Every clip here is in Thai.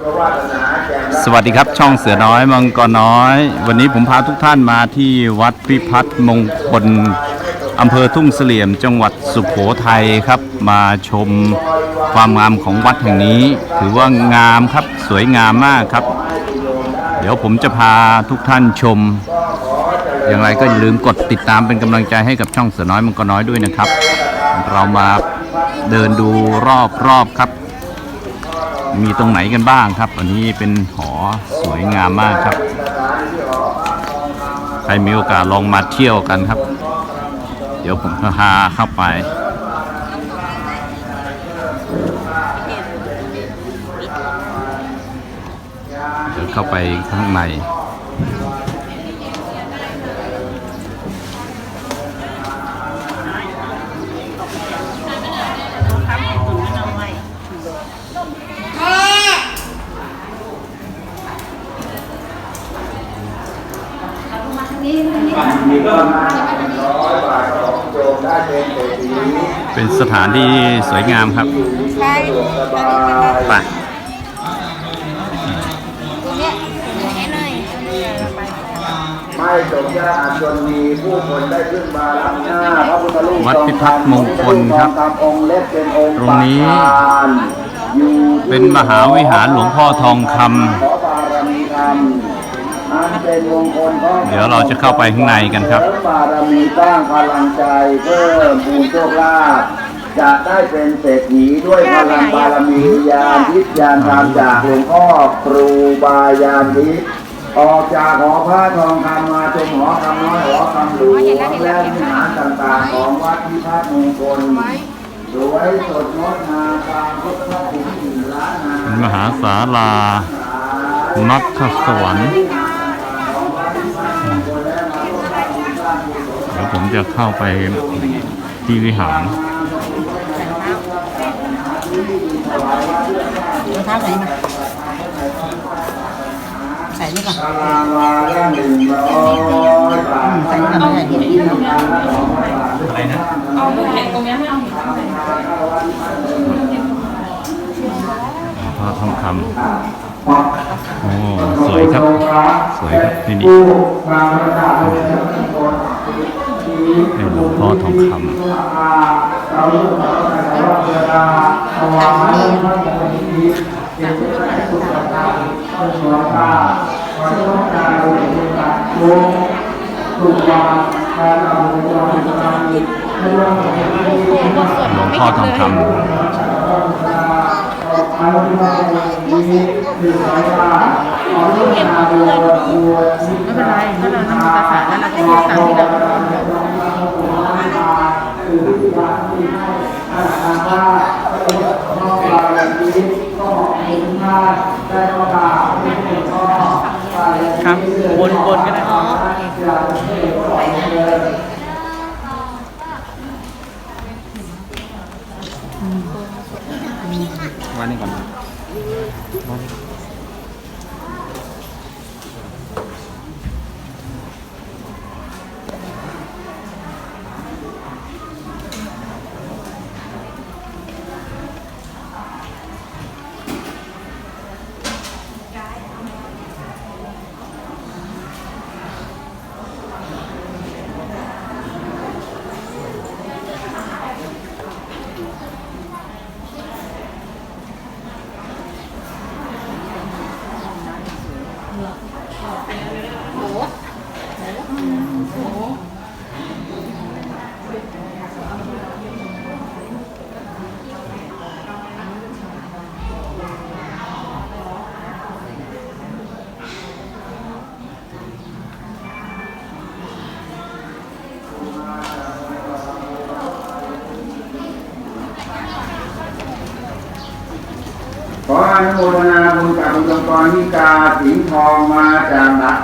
สวัสดีครับช่องเสือน้อยมังกรน้อย วันนี้ผมพาทุกท่านมาที่วัดพิพัฒน์มงคลอำเภอทุ่งเสลี่ยม จังหวัดสุขโขทัยครับ มาชมความงามของวัดแห่งนี้ ถือว่างามครับสวยงามมากครับ เดี๋ยวผมจะพาทุกท่านชม อย่างไรก็อย่าลืมกดติดตามเป็นกำลังใจให้กับช่องเสือน้อยมังกรน้อยด้วยนะครับ เรามาเดินดูรอบๆครับ มีตรงไหนกันบ้างครับ อันนี้เป็นหอสวยงามมากครับ ใครมีโอกาสลองมาเที่ยวกันครับ เดี๋ยวผมพาเข้าไป เดี๋ยวเข้าไปข้างใน เป็นสถานที่สวยงามครับใช่ไปตรงเนี้ยให้หน่อยไม่จงยากจนมีผู้คนได้ขึ้นมารับหน้าพระพุทธรูปวัดพิพัฒน์มงคลครับทององค์เล็กเป็นองค์ตรงนี้ประธานอยู่ที่เป็นมหาวิหารหลวงพ่อทองคำ เป็นมงคลของเดี๋ยวเราจะเข้าไปข้างในกันครับเสริมบารมีสร้างพลังใจเพิ่มภูมิโชคลาภจะได้เป็นเศรษฐีด้วยพลังบารมีญาณทิพย์ญาณธรรมจากหลวงพ่อครูบายานทิพย์ออกจากหอพระทองคำมาจนหอคำน้อยหอคำหลวงและวิหารต่างๆของวัดพิพัฒน์มงคลสวยสดงดงามตามพุทธคุณสี่ล้านนาเป็นมหาศาลานักสวรรค์ ผมจะเข้าไปที่วิหารรองเท้าใส่มาใส่นี่ก่อนตารางวาละหนึ่งร้อยบาทใส่นี่ก่อนไม่ใส่ดีอะไรนะเอาเห็นตรงเนี้ยไม่เอาเห็นเข้าไปพระทองคำโอ้สวยครับ สวยครับที่นี่ ผู้งานประกาศเลยนะทุกคนเป็นหลวงพ่อทองคเราเลือกเราแต่ว่าเวลาถวายพระองค์นี้เกี่ยวกับสุขภาพสุขภาพวันต้องการรู้จักรู้สุ ขภาพการเอาตัวสุขภาพไม่ว่าจะเป็นที่ำหลวงพ่อทองคอารมณ์เรานี้คือสายตาขอรู้จักตัวตัวไม่เป็นไรถ้าเราทำภาษาแล้วเราจะยึดตามที่เราครับวนวนก็ได้ำว่านี่ก่อนขออ นุโมทนาบุญกับบุญจงกรนิกาสิงห์ทองมาจากดัก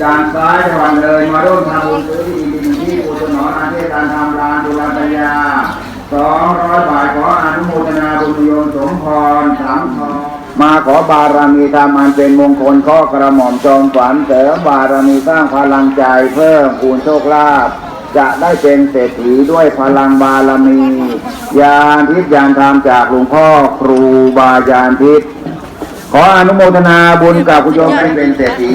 ด่านซ้ายจังหวัดเลยมาร่วมทำบุญซื้อที่ดินที่อุตสนออาเทศการทำลานดุลปัญญาสองร้อยบาทขออนุโมทนาบุญโยมสมพรสามทองมาขอบารมีธรรมอันเป็นมงคลข้อกระหม่อมจอมฝันเสริมบารมีสร้างพลังใจเพิ่มคูณโชคลาภ จะได้เป็นเศรษฐีด้วยพลังบารมียานทิพย์ยานธรรมจากหลวงพ่อครูบายานทิพย์ขออนุโมทนาบุญกับคุณโยมที่เป็นเศรษฐี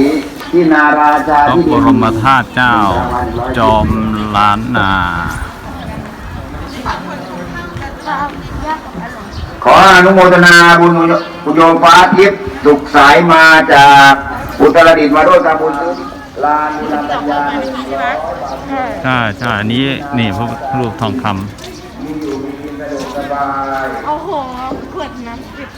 ที่นาราชาพระที่บดินรมธาตุเจ้า จอมล้านนา ขออนุโมทนาบุญคุณโยมฟ้าทิพย์สุขสายมาจากอุตรดิตถ์มาร่วมทำบุญ ซื้อลานบุรปัญญาใช่ใช่อันนี้นี่พระรูปทองคำเอาหงเอายโอ้โหขวดน้ำสิบ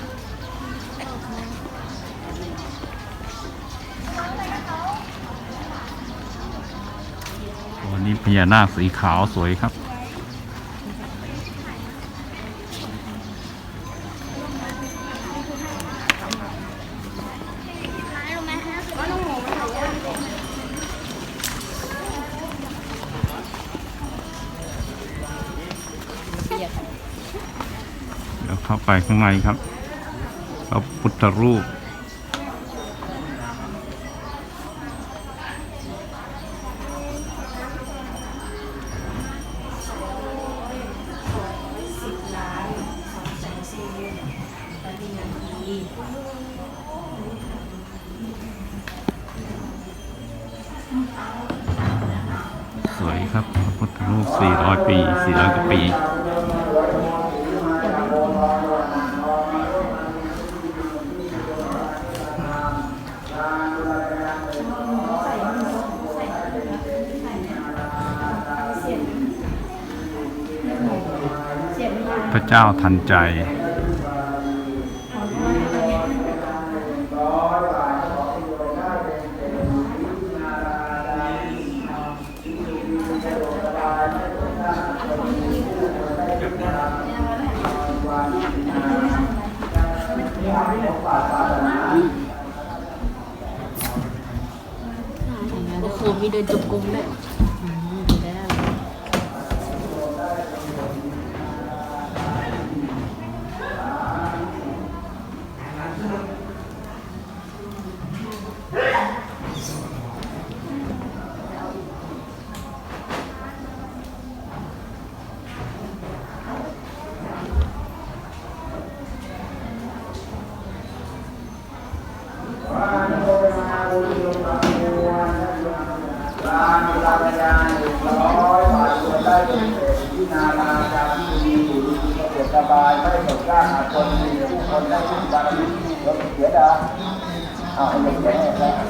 วันนี้พญานาคสีขาวสวยครับ ไปข้างในครับพระพุทธรูป พระเจ้าทันใจก็คือมีเดินจุกกุมด้วยารปัญญาหนึ่งร้อยบาทควรได้เป็นเศษที่นาราการที่มีอยู่ดีสะดวกสบายไม่ตกยากหาคนมีผู้คนได้ทุกบารมีเราเสียดายเอาให้ลงแย่แล้ว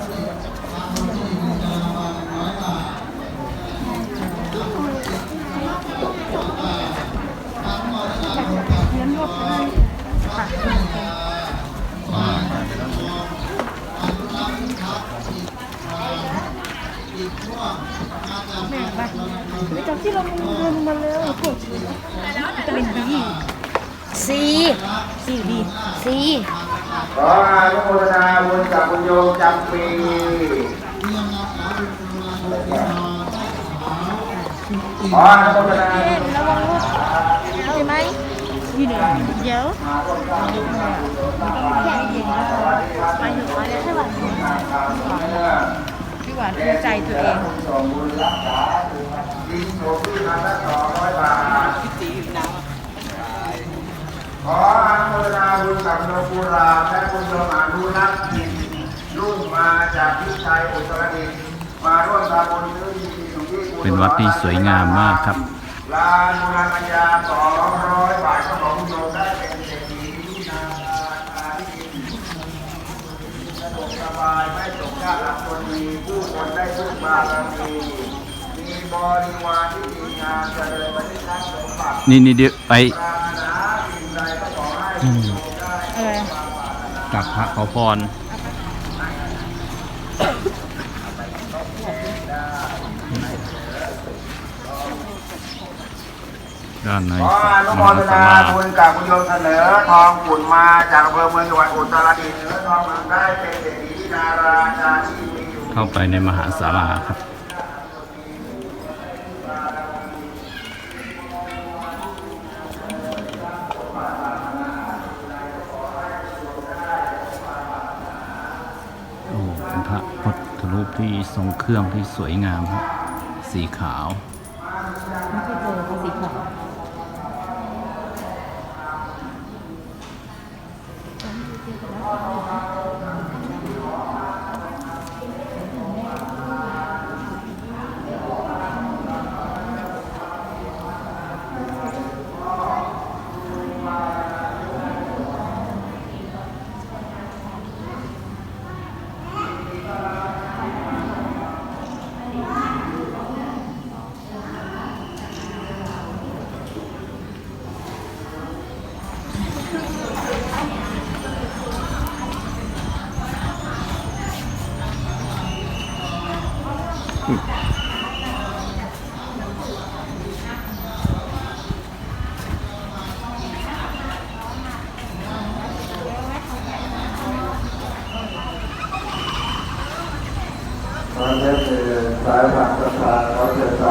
ไม่จำที่เราเดินมาแล้วขวดจะเป็นดีซีสีดีซีขออนุโมทนาบุญกับคุณโยมจำปีขออนุโมทนาระวังรถใช่ไหมยี่เดียวเดี๋ยวไปถึงมาแล้วใช่ป่ะพี่ หวานภูใจตัวเองส่งบุญรักษาดินโสที่พันละสออยบาทขออนุโมทนาบุญกับโยมกุราและคุณโยมอนุรักษ์จิตรุ่งมาจากพิชัยอุตรดิตมาร่วมทำบุญซื้อที่ดินของที่กุศลเป็นวัดที่สวยงามมากครับลานบุรปัญญาสองร้อยบาทของโยมได้เป็นเศรษฐีที่นาคาที่ดินสะดวกส บายไม่ตกยากลำคนมีผู้คนได้พึ่งบารมีมีบริวารที่ดีงามเจริญไปที่ทักสมบัตินี่นี่เดี๋ยวไปปรารถนาสิ่งใดก็ขอให้อืมเออกับพระขอพร ด้านในขออนุมโมหาทศานาลาบุญกับคุณโยมเสนอทองขุ่นมาจากอำเภอเมืองจังหวัดอุตรดิตถ์เนื้อทองเมืองได้เป็นเศรษ ฐีที่นาราชาที่มีอยู่เข้าไปในมหาศาลาครับโอ้เป็นพระพุทธรูปที่ทรงเครื่องที่สวยงามครับสีขาวไม่เคยเจอเขาสีขาว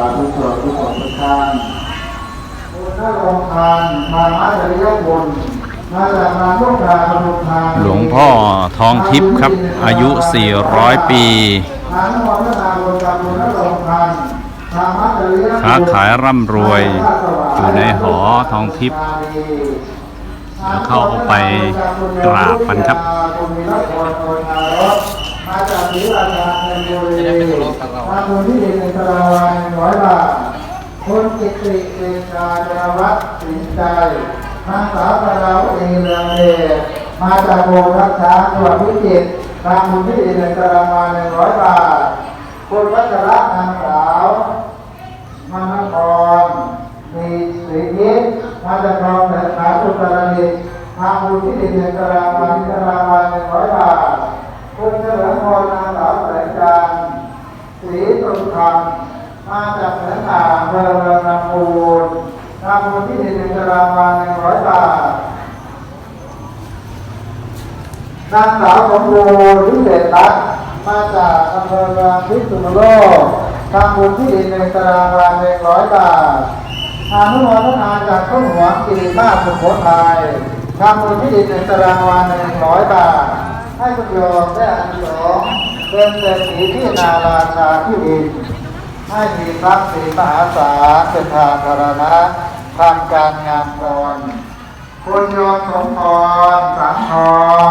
าธุชนทุกคนทุกท่านคุณนรงค์ทานมาอาจริยบุญมาจากนามลูกดาพนุทานหลวงพ่อทองทิพย์ครับ อายุ 400 ปีทานมรณาบุญกับคุณนรงค์ทานธรรมะจริยบุญค้าขายร่ำรวย อยู่ในหอทองทิพย์เดี๋ยวเข้าไปกราบกันครับ มาจากศรีราชาในบุรีทางมูลที่ดินในตารางวานร้อยบาทคุณกิติเดชาจรวัฒน์สินใจนางสาวปราวเองเรืองเดชมาจากโรงรักษาจังหวัดพิจิตรทางมูลที่ดินในตารางวาหนึ่งร้อยบาทคุณวัชระนางสาวมานครมีสีทิศมาจากคลองแสนขาสุตรดิตทางบุญที่ดินในตารางวาที่ตารางวาหนึ่งร้อยบาท คุณเฉลิมพรนางสาวแสงจันทร์ศรีตุลธรรมมาจากเหนืออ่างเมืองเมืองลำพูนทางบุญที่ดินในตารางวาหนึ่งร้อยบาทนางสาวสมบูรณ์ิเศษรัตน์มาจากอำเภอเมืองพิษณุโลกทำบุญที่ดินในตารางวาหนึ่งร้อยบาทอานุโมทนาจากต้นหัวกิริมาสุโขทัยทำบุญที่ดินในตารางวาหนึ่งร้อยบาท ให้คุณโยมได้อานิสงเป็นเศรษฐีที่นาราชาที่ดินให้มีทรัพย์สินมหาศาลเป็นทางธารณะทำการงานตนคุณโยมสมพรสังทอง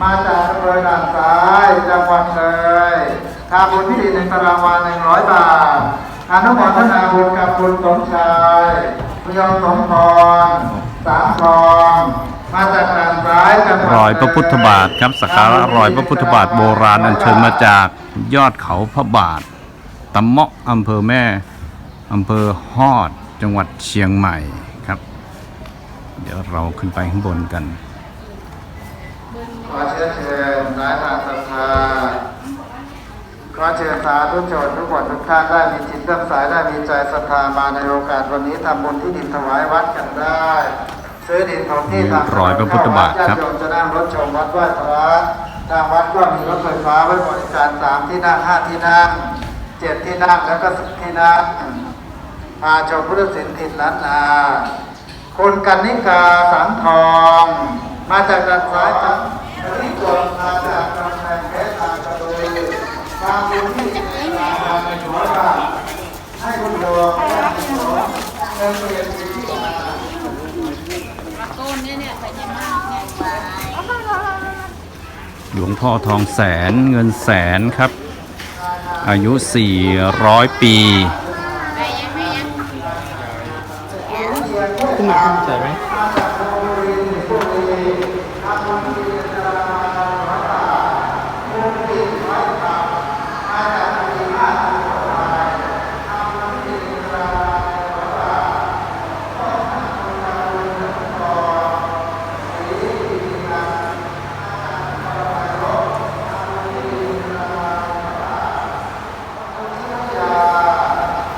มาจากอำเภอด่านซ้ายจังหวัดเลยทาบุญที่ดินในตารางวาหนึ่งร้อยบาทอนุโมทนาบุญกับคุณสมชายคุณโยมสมพรสังทอง มาจากด่านซ้ายจังหวัดรอยพระพุทธบาทครับสักการะรอยพระพุทธบาทโบราณอัญเชิญมาจากยอดเขาพระบาทตำเมาะอำเภอแม่อำเภอฮอดจังหวัดเชียงใหม่ครับ เดี๋ยวเราขึ้นไปข้างบนกันขอเชิญเชิญสายทางศรัทธาขอเชิญสาธุชนทุกคนทุกท่านได้มีจิตเลื่อมใสได้มีใจศรัทธามาในโอกาสวันนี้ทำบุญที่ดินถวายวัดกันได้ ซื้อดินของที่ทางรอยพระพุทธบาทครับญติโยมจะนั่งรถชมวัดไหว้พระทางวัดก็มีรถไฟฟ้าไว้บริการสามที่นั่งห้าที่นั่งเจ็ดที่นั่งแล้วก็สิบที่นั่งพาชมพุทธศิลป์ถิ่นล้านนาคุณกันนิกาสังทอง มาจากด้านซ้ายจังที่กดมาจากกำแพงเพชรทางกระโดยทางบุญที่ทางทางในหัวบาทให้คุณโยมได้อานิสงส์เงินเปลี่ยน ลวงพ่อทองแสนเงินแสนครับ อายุ 400 ปี ใช่ไหม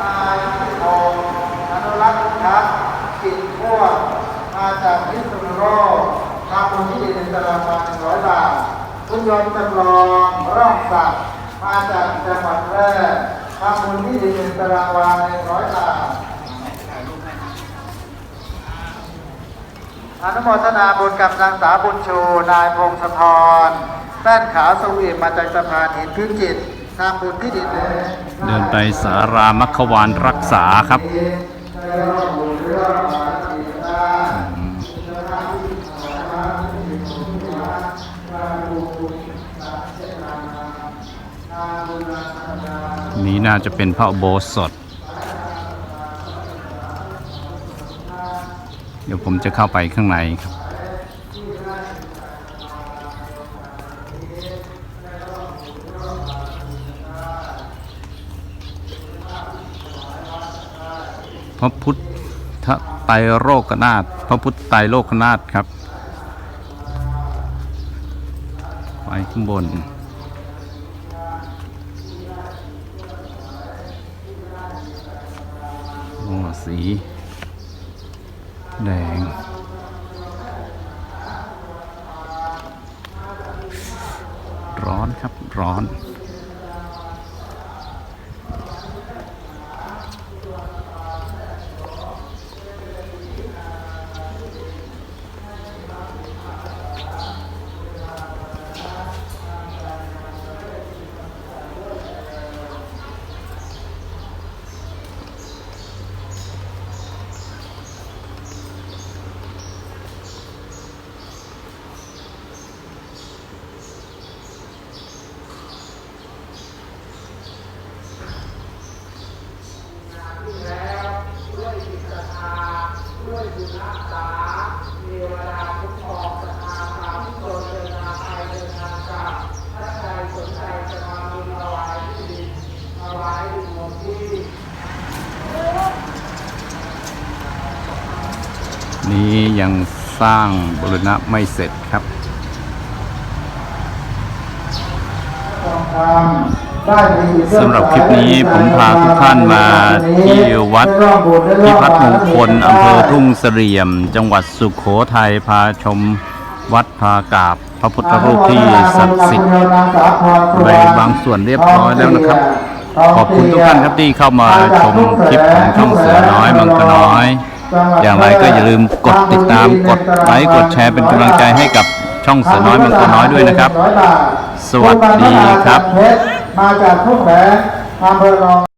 นายพิพงศ์อนุรักษ์ทักษ์กิจพวกมาจากพิษณุโลกทำบุญที่ดินในตารางวาหนึ่งร้อยบาทคุณยนต์จำลองร่องศักดิ์มาจากจังหวัดแพร่ทำบุญที่ดินในตารางวาหนึ่งร้อยบาท อนุโมทนาบุญกับนางสาวบุญชู นายพงศธรแป้นขาวสวีมาจากสะพานหินพิจิตรทำบุญที่ดินเดินไปสารามัควานรักษาครับนี้น่าจะเป็นพระโบสถ เดี๋ยวผมจะเข้าไปข้างในครับ พระพุทธไตรโลกนาถพระพุทธไตรโลกนาถครับ ไปข้างบนโอ้สี แดง ร้อนครับร้อนยัง สร้างบรณะไม่เสร็จครับสำหรับคลิปนี้ผมพาทุกท่านมาที่วัดพิพัฒน์มงคลอำเภอทุ่งเสลี่ยม จังหวัดสุขโขทัยพาชมวัดพากราบพระพุทธรูปที่ศักดิ์สิทธิ์ไปบางส่วนเรียบร้อยแล้วนะครับ ขอบคุณทุกท่านครับที่เข้ามาชมคลิปของช่องเสือน้อยมังกรน้อย อย่างไรก็อย่าลืมกดติดตามกดไลค์กดแชร์เป็นกำลังใจให้กับช่องเสือน้อยมังกรน้อยด้วยนะครับ สวัสดีครับมาจากทุ่งแบอำเภอรอง